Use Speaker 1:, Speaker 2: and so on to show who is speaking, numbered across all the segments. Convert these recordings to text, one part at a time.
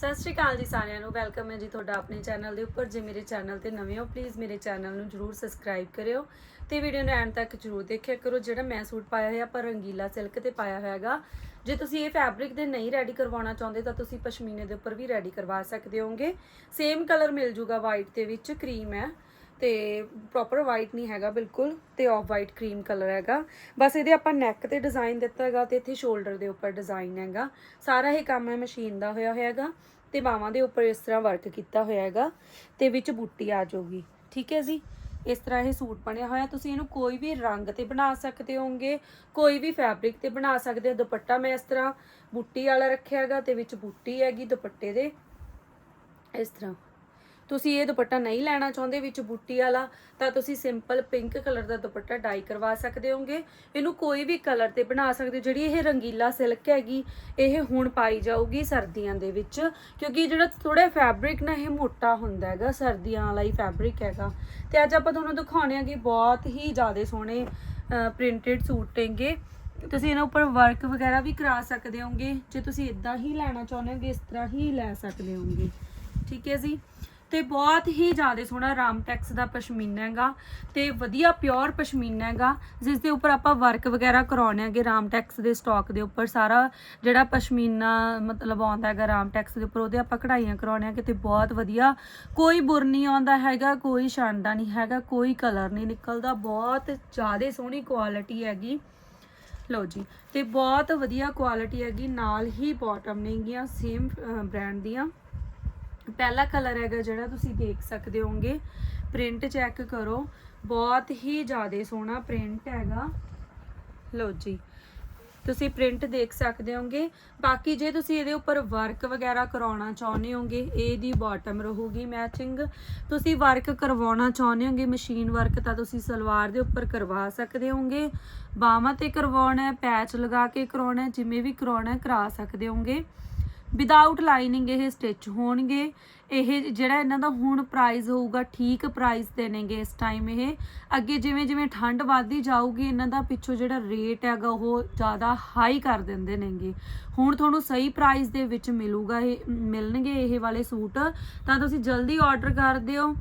Speaker 1: ਸਤਿ ਸ਼੍ਰੀ ਅਕਾਲ ਜੀ ਸਾਰਿਆਂ ਨੂੰ, ਵੈਲਕਮ ਹੈ ਜੀ ਤੁਹਾਡਾ ਆਪਣੇ ਚੈਨਲ ਦੇ ਉੱਪਰ। ਜੇ ਮੇਰੇ ਚੈਨਲ ਤੇ ਨਵੇਂ ਹੋ ਪਲੀਜ਼ ਮੇਰੇ ਚੈਨਲ ਨੂੰ ਜਰੂਰ ਸਬਸਕ੍ਰਾਈਬ ਕਰਿਓ ਤੇ ਵੀਡੀਓ ਨੂੰ ਐਂਡ ਤੱਕ ਜਰੂਰ ਦੇਖਿਆ ਕਰੋ। ਜਿਹੜਾ ਮੈਂ ਸੂਟ ਪਾਇਆ ਹੋਇਆ ਪਰ ਰੰਗੀਲਾ ਸਿਲਕ ਤੇ ਪਾਇਆ ਹੋਇਆਗਾ। ਜੇ ਤੁਸੀਂ ਇਹ ਫੈਬਰਿਕ ਦੇ ਨਹੀਂ ਰੈਡੀ ਕਰਵਾਉਣਾ ਚਾਹੁੰਦੇ, ਤਾਂ ਤੁਸੀਂ ਪਸ਼ਮੀਨੇ ਦੇ ਉੱਪਰ ਵੀ ਰੈਡੀ ਕਰਵਾ ਸਕਦੇ ਹੋਗੇ ਸੇਮ ਕਲਰ ਮਿਲ ਜੂਗਾ ਵਾਈਟ ਦੇ ਵਿੱਚ ਕਰੀਮ ਹੈ। ਤੇ ਪ੍ਰੋਪਰ ਵਾਈਟ ਨਹੀਂ ਹੈਗਾ ਬਿਲਕੁਲ ਤੇ ਆਫ ਵਾਈਟ ਕਰੀਮ ਕਲਰ ਹੈਗਾ। ਬਸ ਇਹਦੇ ਆਪਾਂ ਨੈਕ ਤੇ ਡਿਜ਼ਾਈਨ ਦਿੱਤਾ ਹੈਗਾ ਤੇ ਇੱਥੇ ਸ਼ੋਲਡਰ ਦੇ ਉੱਪਰ ਡਿਜ਼ਾਈਨ ਹੈਗਾ। ਸਾਰਾ ਇਹ ਕੰਮ ਹੈ ਮਸ਼ੀਨ ਦਾ ਹੋਇਆ ਹੋਇਆ ਹੈਗਾ ਤੇ ਬਾਹਾਂ ਦੇ ਉੱਪਰ ਇਸ ਤਰ੍ਹਾਂ ਵਰਕ ਕੀਤਾ ਹੋਇਆ ਹੈਗਾ ਤੇ ਵਿੱਚ ਬੂਟੀ ਆ ਜਾਊਗੀ। ਠੀਕ ਹੈ ਜੀ? ਇਸ ਤਰ੍ਹਾਂ ਇਹ ਸੂਟ ਬਣਿਆ ਹੋਇਆ। ਤੁਸੀਂ ਇਹਨੂੰ ਕੋਈ ਵੀ ਰੰਗ ਤੇ ਬਣਾ ਸਕਦੇ ਹੋਗੇ ਕੋਈ ਵੀ ਫੈਬਰਿਕ ਤੇ ਬਣਾ ਸਕਦੇ ਹੋ। ਦੁਪੱਟਾ ਮੈਂ ਇਸ ਤਰ੍ਹਾਂ ਬੂਟੀ ਵਾਲਾ ਰੱਖਿਆ ਹੈਗਾ ਤੇ ਵਿੱਚ ਬੂਟੀ ਹੈਗੀ ਦੁਪੱਟੇ ਦੇ। ਇਸ ਤਰ੍ਹਾਂ। ਤੁਸੀਂ ਇਹ ਦੁਪੱਟਾ ਨਹੀਂ ਲੈਣਾ ਚਾਹੁੰਦੇ ਵਿੱਚ ਬੂਟੀ ਵਾਲਾ, ਤਾਂ ਤੁਸੀਂ ਸਿੰਪਲ ਪਿੰਕ ਕਲਰ ਦਾ ਦੁਪੱਟਾ ਡਾਈ ਕਰਵਾ ਸਕਦੇ ਹੋਗੇ ਇਹਨੂੰ ਕੋਈ ਵੀ ਕਲਰ ਤੇ ਬਣਾ ਸਕਦੇ ਹੋ, ਜਿਹੜੀ ਇਹ ਰੰਗੀਲਾ ਸਿਲਕ ਹੈਗੀ, ਇਹ ਹੁਣ ਪਾਈ ਜਾਊਗੀ ਸਰਦੀਆਂ ਦੇ ਵਿੱਚ। ਕਿਉਂਕਿ ਜਿਹੜਾ ਥੋੜਾ ਫੈਬਰਿਕ ਨਾ, ਇਹ ਮੋਟਾ ਹੁੰਦਾ ਹੈਗਾ, ਸਰਦੀਆਂ ਵਾਲਾ ਹੀ ਫੈਬਰਿਕ ਹੈਗਾ। ਤੇ ਅੱਜ ਆਪਾਂ ਤੁਹਾਨੂੰ ਦਿਖਾਉਣੇ ਆ ਕਿ ਬਹੁਤ ਹੀ ਜ਼ਿਆਦਾ ਸੋਹਣੇ ਪ੍ਰਿੰਟਡ ਸੂਟ ਹੈਗੇ। ਤੁਸੀਂ ਇਹਨਾਂ ਉੱਪਰ ਵਰਕ ਵਗੈਰਾ ਵੀ ਕਰਾ ਸਕਦੇ ਹੋਗੇ ਜੇ ਤੁਸੀਂ ਇਦਾਂ ਹੀ ਲੈਣਾ ਚਾਹੁੰਦੇ ਹੋਗੇ ਇਸ ਤਰ੍ਹਾਂ ਹੀ ਲੈ ਸਕਦੇ ਹੋਗੇ ਠੀਕ ਹੈ ਜੀ? ਤੇ ਬਹੁਤ ਹੀ ਜ਼ਿਆਦਾ ਸੋਹਣਾ ਰਾਮਟੈਕਸ ਦਾ ਪਸ਼ਮੀਨਾ ਹੈਗਾ ਤੇ ਵਧੀਆ ਪਿਓਰ ਪਸ਼ਮੀਨਾ ਹੈਗਾ, ਜਿਸ ਦੇ ਉੱਪਰ ਆਪਾਂ ਵਰਕ ਵਗੈਰਾ ਕਰਾਉਣੇ ਹੈਗੇ ਰਾਮਟੈਕਸ ਦੇ ਸਟਾਕ ਦੇ ਉੱਪਰ, ਸਾਰਾ ਜਿਹੜਾ ਪਸ਼ਮੀਨਾ ਮਤਲਬ ਆਉਂਦਾ ਹੈਗਾ ਰਾਮਟੈਕਸ ਦੇ ਉੱਪਰ, ਉਹਦੇ ਆਪਾਂ ਕਢਾਈਆਂ ਕਰਾਉਣੇ ਆ ਕਿਤੇ ਬਹੁਤ ਵਧੀਆ, ਕੋਈ ਬੁਰ ਨਹੀਂ ਆਉਂਦਾ ਹੈਗਾ, ਕੋਈ ਛਾਂਡਾ ਨਹੀਂ ਹੈਗਾ, ਕੋਈ ਕਲਰ ਨਹੀਂ ਨਿਕਲਦਾ, ਬਹੁਤ ਜ਼ਿਆਦਾ ਸੋਹਣੀ ਕੁਆਲਿਟੀ ਹੈਗੀ। ਲਓ ਜੀ, ਤੇ ਬਹੁਤ ਵਧੀਆ ਕੁਆਲਿਟੀ ਹੈਗੀ, ਨਾਲ ਹੀ ਬਾਟਮ ਨੇਗੀਆਂ ਸੇਮ ਬ੍ਰਾਂਡ ਦੀਆਂ। ਪਹਿਲਾ ਕਲਰ ਹੈਗਾ ਜਿਹੜਾ ਤੁਸੀਂ ਦੇਖ ਸਕਦੇ ਹੋਗੇ ਪ੍ਰਿੰਟ ਚੈੱਕ ਕਰੋ। ਬਹੁਤ ਹੀ ਜ਼ਿਆਦਾ ਸੋਹਣਾ ਪ੍ਰਿੰਟ ਹੈਗਾ। ਲਓ ਜੀ। ਤੁਸੀਂ ਪ੍ਰਿੰਟ ਦੇਖ ਸਕਦੇ ਹੋਗੇ ਬਾਕੀ ਜੇ ਤੁਸੀਂ ਇਹਦੇ ਉੱਪਰ ਵਰਕ ਵਗੈਰਾ ਕਰਾਉਣਾ ਚਾਹੁੰਦੇ ਹੋਗੇ ਇਹਦੀ ਬਾਟਮ ਰਹੂਗੀ ਮੈਚਿੰਗ ਤੁਸੀਂ ਵਰਕ ਕਰਵਾਉਣਾ ਚਾਹੁੰਦੇ ਹੋਗੇ ਮਸ਼ੀਨ ਵਰਕ ਤਾਂ ਤੁਸੀਂ ਸਲਵਾਰ ਦੇ ਉੱਪਰ ਕਰਵਾ ਸਕਦੇ ਹੋਗੇ ਬਾਹਾਂ ਤੇ ਕਰਵਾਉਣਾ ਹੈ ਪੈਚ ਲਗਾ ਕੇ ਕਰਾਉਣਾ ਜਿਵੇਂ ਵੀ ਕਰਾਉਣਾ ਹੈ, ਕਰਾ ਸਕਦੇ ਹੋਗੇ ਵਿਦਆਊਟ ਲਾਈਨਿੰਗ ਇਹ ਸਟਿਚ ਹੋਣਗੇ। ਇਹ ਜਿਹੜਾ ਇਹਨਾਂ ਦਾ ਹੁਣ ਪ੍ਰਾਈਸ ਹੋਊਗਾ, ਠੀਕ ਪ੍ਰਾਈਸ ਤੇ ਨੇਗੇ ਇਸ ਟਾਈਮ ਇਹ। ਅੱਗੇ ਜਿਵੇਂ ਜਿਵੇਂ ਠੰਡ ਵੱਧਦੀ ਜਾਊਗੀ, ਇਹਨਾਂ ਦਾ ਪਿੱਛੋਂ ਜਿਹੜਾ ਰੇਟ ਹੈਗਾ ਉਹ ਜ਼ਿਆਦਾ ਹਾਈ ਕਰ ਦਿੰਦੇ ਨੇਗੇ। ਹੁਣ ਤੁਹਾਨੂੰ ਸਹੀ ਪ੍ਰਾਈਸ ਦੇ ਵਿੱਚ ਮਿਲੂਗਾ ਇਹ, ਮਿਲਣਗੇ ਇਹ ਵਾਲੇ ਸੂਟ। ਤਾਂ ਤੁਸੀਂ ਜਲਦੀ ਆਰਡਰ ਕਰ ਦਿਓ।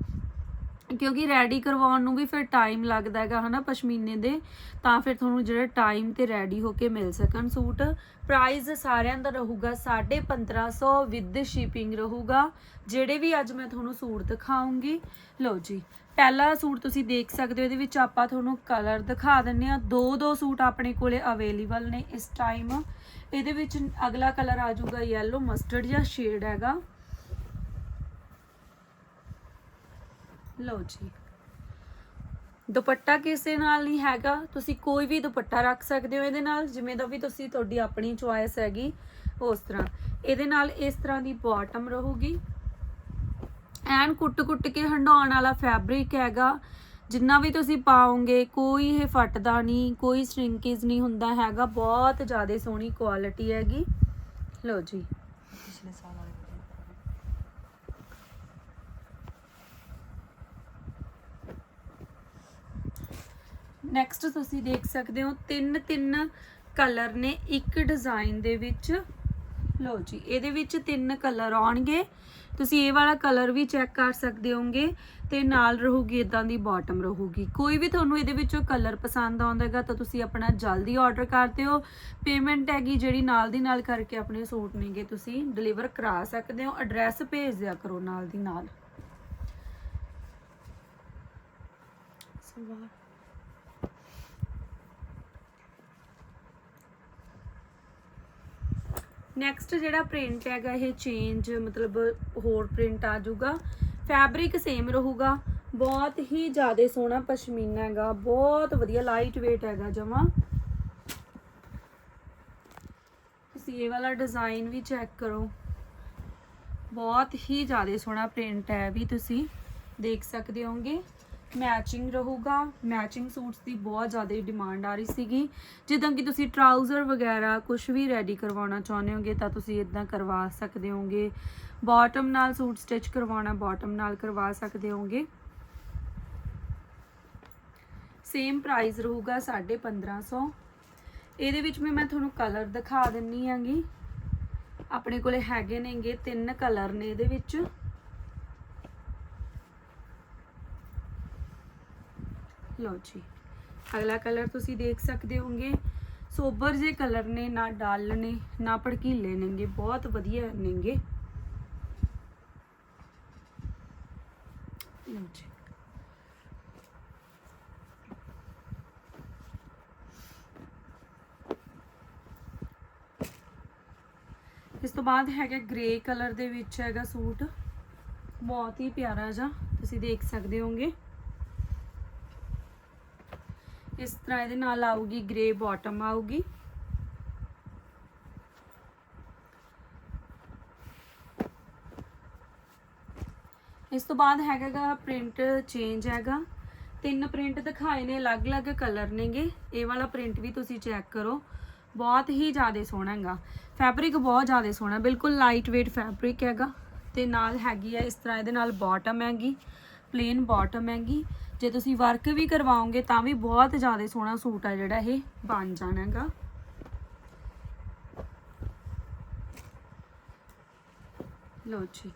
Speaker 1: ਕਿਉਂਕਿ ਰੈਡੀ ਕਰਵਾਉਣ ਨੂੰ ਵੀ ਫਿਰ ਟਾਈਮ ਲੱਗਦਾ ਹੈਗਾ, ਹਨਾ ਪਸ਼ਮੀਨੇ ਦੇ। ਤਾਂ ਫਿਰ ਤੁਹਾਨੂੰ ਜਿਹੜਾ ਟਾਈਮ ਤੇ ਰੈਡੀ ਹੋ ਕੇ ਮਿਲ ਸਕਣ ਸੂਟ। ਪ੍ਰਾਈਸ ਸਾਰਿਆਂ ਦਾ ਰਹੂਗਾ 1550 ਵਿਦ ਸ਼ਿਪਿੰਗ ਰਹੂਗਾ, ਜਿਹੜੇ ਵੀ ਅੱਜ ਮੈਂ ਤੁਹਾਨੂੰ ਸੂਟ ਦਿਖਾਉਂਗੀ। ਲਓ ਜੀ, ਪਹਿਲਾ ਸੂਟ ਤੁਸੀਂ ਦੇਖ ਸਕਦੇ ਹੋ, ਇਹਦੇ ਵਿੱਚ ਆਪਾਂ ਤੁਹਾਨੂੰ ਕਲਰ ਦਿਖਾ ਦਿੰਨੇ ਆ ਦੋ ਦੋ ਸੂਟ ਆਪਣੇ ਕੋਲੇ ਅਵੇਲੇਬਲ ਨੇ ਇਸ ਟਾਈਮ ਇਹਦੇ ਵਿੱਚ ਅਗਲਾ ਕਲਰ ਆ ਜਾਊਗਾ ਯੈਲੋ ਮਸਟਰਡ ਜਾਂ ਸ਼ੇਡ ਹੈਗਾ। ਲਓ ਜੀ। ਦੁਪੱਟਾ ਕਿਸੇ ਨਾਲ ਨਹੀਂ ਹੈਗਾ। ਤੁਸੀਂ ਕੋਈ ਵੀ ਦੁਪੱਟਾ ਰੱਖ ਸਕਦੇ ਹੋ ਇਹਦੇ ਨਾਲ, ਜਿਵੇਂ ਦਾ ਵੀ ਤੁਸੀਂ ਤੁਹਾਡੀ ਆਪਣੀ ਚੁਆਇਸ ਹੈਗੀ ਉਸ ਤਰ੍ਹਾਂ। ਇਹਦੇ ਨਾਲ ਇਸ ਤਰ੍ਹਾਂ ਦੀ ਬਾਟਮ ਰਹੂਗੀ। ਐਨ ਕੁੱਟ-ਕੁੱਟ ਕੇ ਹੰਡਾਉਣ ਵਾਲਾ ਫੈਬਰਿਕ ਹੈਗਾ। ਜਿੰਨਾ ਵੀ ਤੁਸੀਂ ਪਾਓਗੇ, ਕੋਈ ਇਹ ਫਟਦਾ ਨਹੀਂ, ਕੋਈ ਸ਼੍ਰਿੰਕੇਜ ਨਹੀਂ ਹੁੰਦਾ ਹੈਗਾ। ਬਹੁਤ ਜ਼ਿਆਦਾ ਸੋਹਣੀ ਕੁਆਲਿਟੀ ਹੈਗੀ। ਲਓ ਜੀ।
Speaker 2: ਪਿਛਲੇ ਸਾਲ ਵਾਲੇ
Speaker 1: ਨੈਕਸਟ ਤੁਸੀਂ ਦੇਖ ਸਕਦੇ ਹੋ, ਤਿੰਨ ਤਿੰਨ ਕਲਰ ਨੇ ਇੱਕ ਡਿਜ਼ਾਈਨ ਦੇ ਵਿੱਚ। ਲਓ ਜੀ, ਇਹਦੇ ਵਿੱਚ ਤਿੰਨ ਕਲਰ ਆਉਣਗੇ। ਤੁਸੀਂ ਇਹ ਵਾਲਾ ਕਲਰ ਵੀ ਚੈੱਕ ਕਰ ਸਕਦੇ ਹੋਗੇ ਤੇ ਨਾਲ ਰਹੂਗੀ ਇਦਾਂ ਦੀ ਬਾਟਮ ਰਹੂਗੀ। ਕੋਈ ਵੀ ਤੁਹਾਨੂੰ ਇਹਦੇ ਵਿੱਚੋਂ ਕਲਰ ਪਸੰਦ ਆਉਂਦਾ ਹੈਗਾ ਤਾਂ ਤੁਸੀਂ ਆਪਣਾ ਜਲਦੀ ਆਰਡਰ ਕਰ ਦਿਓ। ਪੇਮੈਂਟ ਹੈਗੀ ਜਿਹੜੀ ਨਾਲ ਦੀ ਨਾਲ ਕਰਕੇ ਆਪਣੇ ਸੂਟ ਨੇਗੇ ਤੁਸੀਂ ਡਿਲੀਵਰ ਕਰਾ ਸਕਦੇ ਹੋ। ਐਡਰੈਸ ਭੇਜ ਦਿਆ ਕਰੋ ਨਾਲ ਦੀ ਨਾਲ। ਸਲਵਾਰ ਨੈਕਸਟ ਜਿਹੜਾ ਪ੍ਰਿੰਟ ਹੈਗਾ ਇਹ ਚੇਂਜ ਮਤਲਬ ਹੋਰ ਪ੍ਰਿੰਟ ਆ ਜਾਊਗਾ। ਫੈਬਰਿਕ ਸੇਮ ਰਹੂਗਾ। ਬਹੁਤ ਹੀ ਜ਼ਿਆਦਾ ਸੋਹਣਾ ਪਸ਼ਮੀਨਾ ਹੈਗਾ। ਬਹੁਤ ਵਧੀਆ ਲਾਈਟ weight ਹੈਗਾ ਜਮਾ। ਤੁਸੀਂ ਇਹ ਵਾਲਾ ਡਿਜ਼ਾਈਨ ਵੀ ਚੈੱਕ ਕਰੋ। ਬਹੁਤ ਹੀ ਜ਼ਿਆਦਾ ਸੋਹਣਾ ਪ੍ਰਿੰਟ ਹੈ ਵੀ ਤੁਸੀਂ ਦੇਖ ਸਕਦੇ ਹੋਗੇ ਮੈਚਿੰਗ ਰਹੂਗਾ। ਮੈਚਿੰਗ ਸੂਟਸ ਦੀ ਬਹੁਤ ਜ਼ਿਆਦਾ ਡਿਮਾਂਡ ਆ ਰਹੀ ਸੀਗੀ। ਜਿੱਦਾਂ ਕਿ ਤੁਸੀਂ ਟਰਾਊਜ਼ਰ ਵਗੈਰਾ ਕੁਝ ਵੀ ਰੈਡੀ ਕਰਵਾਉਣਾ ਚਾਹੁੰਦੇ ਹੋਗੇ ਤਾਂ ਤੁਸੀਂ ਇਦਾਂ ਕਰਵਾ ਸਕਦੇ ਹੋਗੇ। ਬਾਟਮ ਨਾਲ ਸੂਟ ਸਟਿਚ ਕਰਵਾਉਣਾ ਬਾਟਮ ਨਾਲ ਕਰਵਾ ਸਕਦੇ ਹੋਗੇ। ਸੇਮ ਪ੍ਰਾਈਸ ਰਹੂਗਾ 1550 ਇਹਦੇ ਵਿੱਚ ਵੀ ਮੈਂ ਤੁਹਾਨੂੰ ਕਲਰ ਦਿਖਾ ਦਿੰਨੀ ਆਂਗੀ ਆਪਣੇ ਕੋਲੇ ਹੈਗੇ ਨੇਗੇ ਤਿੰਨ ਕਲਰ ਨੇ ਇਹਦੇ ਵਿੱਚ। ਲਓ ਜੀ। ਅਗਲਾ ਕਲਰ ਤੁਸੀਂ ਦੇਖ ਸਕਦੇ ਹੋਗੇ। ਸੋਬਰ ਜੇ ਕਲਰ ਨੇ, ਨਾ ਡਲ ਨੇ, ਨਾ ਭੜਕੀਲੇ ਨੇਗੇ। ਬਹੁਤ ਵਧੀਆ ਨੇਗੇ। ਲਓ ਜੀ। ਇਸ ਤੋਂ ਬਾਅਦ ਹੈਗਾ ਗ੍ਰੇ ਕਲਰ ਦੇ ਵਿੱਚ ਹੈਗਾ ਸੂਟ। ਬਹੁਤ ਹੀ ਪਿਆਰਾ ਜਿਹਾ, ਤੁਸੀਂ ਦੇਖ ਸਕਦੇ ਹੋਗੇ। ਇਸ ਤਰ੍ਹਾਂ ਇਹਦੇ ਨਾਲ ਆਊਗੀ ਗ੍ਰੇ ਬਾਟਮ ਆਊਗੀ। ਇਸ ਤੋਂ ਬਾਅਦ ਹੈਗਾਗਾ ਪ੍ਰਿੰਟ ਚੇਂਜ ਹੈਗਾ। ਤਿੰਨ ਪ੍ਰਿੰਟ ਦਿਖਾਏ ਨੇ, ਅਲੱਗ-ਅਲੱਗ ਕਲਰ ਨੇਗੇ। ਇਹ ਵਾਲਾ ਪ੍ਰਿੰਟ ਵੀ ਤੁਸੀਂ ਚੈੱਕ ਕਰੋ। ਬਹੁਤ ਹੀ ਜ਼ਿਆਦਾ ਸੋਹਣਾ ਹੈਗਾ। ਫੈਬਰਿਕ ਬਹੁਤ ਜ਼ਿਆਦਾ ਸੋਹਣਾ, ਬਿਲਕੁਲ ਲਾਈਟ weight ਫੈਬਰਿਕ ਹੈਗਾ। ਤੇ ਨਾਲ ਹੈਗੀ ਆ ਇਸ ਤਰ੍ਹਾਂ ਇਹਦੇ ਨਾਲ ਬਾਟਮ ਹੈਗੀ ਪਲੇਨ ਬਾਟਮ ਹੈਗੀ। ਜੇ ਤੁਸੀਂ ਵਰਕ ਵੀ ਕਰਵਾਓਗੇ ਤਾਂ ਵੀ ਬਹੁਤ ਜ਼ਿਆਦਾ ਸੋਹਣਾ ਸੂਟ ਆ ਜਿਹੜਾ ਇਹ, ਬਣ ਜਾਣਾ ਹੈਗਾ ਲਓ ਜੀ,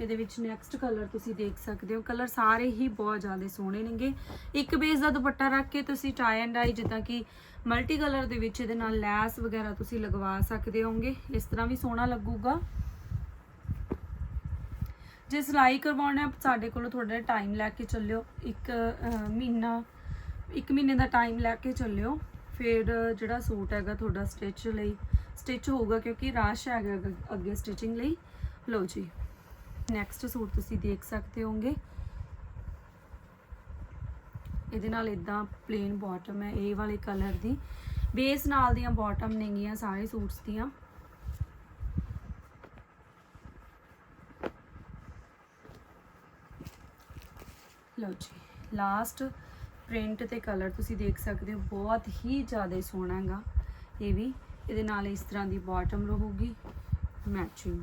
Speaker 1: ਇਹਦੇ ਵਿੱਚ ਨੈਕਸਟ ਕਲਰ ਤੁਸੀਂ ਦੇਖ ਸਕਦੇ ਹੋ। ਕਲਰ ਸਾਰੇ ਹੀ ਬਹੁਤ ਜ਼ਿਆਦਾ ਸੋਹਣੇ ਨੇਗੇ। ਇੱਕ ਬੇਸ ਦਾ ਦੁਪੱਟਾ ਰੱਖ ਕੇ ਤੁਸੀਂ ਟਾਈ ਐਂਡ ਆਈ ਜਿੱਦਾਂ ਕਿ ਮਲਟੀ ਕਲਰ ਦੇ ਵਿੱਚ ਇਹਦੇ ਨਾਲ ਲੈਸ ਵਗੈਰਾ ਤੁਸੀਂ ਲਗਵਾ ਸਕਦੇ ਹੋਗੇ ਇਸ ਤਰ੍ਹਾਂ ਵੀ ਸੋਹਣਾ ਲੱਗੂਗਾ। ਜੇ ਸਿਲਾਈ ਕਰਵਾਉਣਾ ਸਾਡੇ ਕੋਲੋਂ ਥੋੜਾ ਜਿਹਾ ਟਾਈਮ ਲੈ ਕੇ ਚੱਲਿਓ। ਇੱਕ ਮਹੀਨਾ, ਇੱਕ ਮਹੀਨੇ ਦਾ ਟਾਈਮ ਲੈ ਕੇ ਚੱਲਿਓ। ਫਿਰ ਜਿਹੜਾ ਸੂਟ ਹੈਗਾ ਤੁਹਾਡਾ ਸਟਿਚ ਲਈ ਸਟਿਚ ਹੋਊਗਾ ਕਿਉਂਕਿ ਰਸ਼ ਹੈਗਾ ਅੱਗੇ- ਅੱਗੇ ਸਟਿਚਿੰਗ ਲਈ। ਲਓ ਜੀ ਨੈਕਸਟ ਸੂਟ ਤੁਸੀਂ ਦੇਖ ਸਕਦੇ ਹੋਗੇ ਇਹਦੇ ਨਾਲ ਇਦਾਂ ਪਲੇਨ ਬਾਟਮ ਹੈ, ਇਹ ਵਾਲੇ ਕਲਰ ਦੀ। ਬੇਸ ਨਾਲ ਦੀਆਂ ਬਾਟਮ ਨੇਗੀਆਂ ਸਾਰੇ ਸੂਟਸ ਦੀਆਂ। ਲਓ ਜੀ ਲਾਸਟ ਪ੍ਰਿੰਟ ਤੇ ਕਲਰ ਤੁਸੀਂ ਦੇਖ ਸਕਦੇ ਹੋ, ਬਹੁਤ ਹੀ ਜ਼ਿਆਦਾ ਸੋਹਣਾ ਹੈਗਾ ਇਹ ਵੀ, ਇਹਦੇ ਨਾਲ ਇਸ ਤਰ੍ਹਾਂ ਦੀ ਬਾਟਮ ਰਹੂਗੀ ਮੈਚਿੰਗ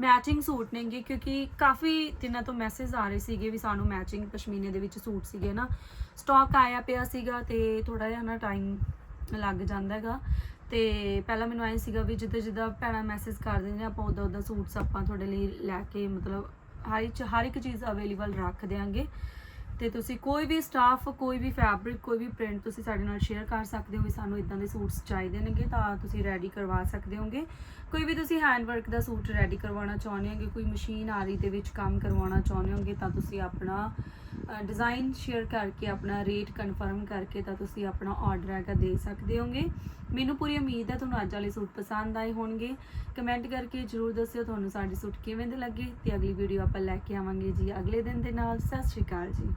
Speaker 1: ਮੈਚਿੰਗ ਸੂਟ ਨੇਗੇ ਕਿਉਂਕਿ ਕਾਫੀ ਦਿਨਾਂ ਤੋਂ ਮੈਸੇਜ ਆ ਰਹੇ ਸੀਗੇ ਵੀ ਸਾਨੂੰ ਮੈਚਿੰਗ ਪਸ਼ਮੀਨੇ ਦੇ ਵਿੱਚ ਸੂਟ ਸੀਗੇ ਨਾ। ਸਟਾਕ ਆਇਆ ਪਿਆ ਸੀਗਾ ਤੇ ਥੋੜਾ ਜਿਹਾ ਨਾ ਟਾਈਮ ਲੱਗ ਜਾਂਦਾ ਹੈਗਾ ਤੇ ਪਹਿਲਾਂ ਮੈਨੂੰ ਐਂ ਸੀਗਾ ਵੀ ਜਿੱਦਾਂ ਜਿੱਦਾਂ ਭੈਣਾਂ ਮੈਸੇਜ ਕਰ ਦਿੰਦੇ ਆਪਾਂ ਉਦਾਂ ਉਦਾਂ ਸੂਟਸ ਆਪਾਂ ਤੁਹਾਡੇ ਲਈ ਲੈ ਕੇ ਮਤਲਬ ਹਰ ਇੱਕ ਹਰ ਇੱਕ ਚੀਜ਼ ਅਵੇਲੇਬਲ ਰੱਖ ਦਿਆਂਗੇ। ਤੇ ਤੁਸੀਂ ਕੋਈ ਵੀ ਸਟਾਫ ਕੋਈ ਵੀ ਫੈਬਰਿਕ ਕੋਈ ਵੀ ਪ੍ਰਿੰਟ ਤੁਸੀਂ ਸਾਡੇ ਨਾਲ ਸ਼ੇਅਰ ਕਰ ਸਕਦੇ ਹੋ ਵੀ ਸਾਨੂੰ ਇਦਾਂ ਦੇ ਸੂਟਸ ਚਾਹੀਦੇ ਨੇਗੇ ਤਾਂ ਤੁਸੀਂ ਰੈਡੀ ਕਰਵਾ ਸਕਦੇ ਹੋਗੇ। ਕੋਈ ਵੀ ਤੁਸੀਂ ਹੈਂਡ ਵਰਕ ਦਾ ਸੂਟ ਰੈਡੀ ਕਰਵਾਉਣਾ ਚਾਹੁੰਦੇ ਹੋਗੇ, ਕੋਈ ਮਸ਼ੀਨ ਆਰੀ ਦੇ ਵਿੱਚ ਕੰਮ ਕਰਵਾਉਣਾ ਚਾਹੁੰਦੇ ਹੋਗੇ ਤਾਂ ਤੁਸੀਂ ਆਪਣਾ ਡਿਜ਼ਾਈਨ ਸ਼ੇਅਰ ਕਰਕੇ ਆਪਣਾ ਰੇਟ ਕਨਫਰਮ ਕਰਕੇ ਤਾਂ ਤੁਸੀਂ ਆਪਣਾ ਆਰਡਰ ਹੈਗਾ ਦੇ ਸਕਦੇ ਹੋਗੇ। ਮੈਨੂੰ ਪੂਰੀ ਉਮੀਦ ਹੈ ਤੁਹਾਨੂੰ ਅੱਜ ਵਾਲੇ ਸੂਟ ਪਸੰਦ ਆਏ ਹੋਣਗੇ। ਕਮੈਂਟ ਕਰਕੇ ਜਰੂਰ ਦੱਸਿਓ ਤੁਹਾਨੂੰ ਸਾਡੇ ਸੂਟ ਕਿਵੇਂ ਦੇ ਲੱਗੇ ਤੇ ਅਗਲੀ ਵੀਡੀਓ ਆਪਾਂ ਲੈ ਕੇ ਆਵਾਂਗੇ ਜੀ ਅਗਲੇ ਦਿਨ ਦੇ ਨਾਲ। ਸਤਿ ਸ਼੍ਰੀ ਅਕਾਲ ਜੀ।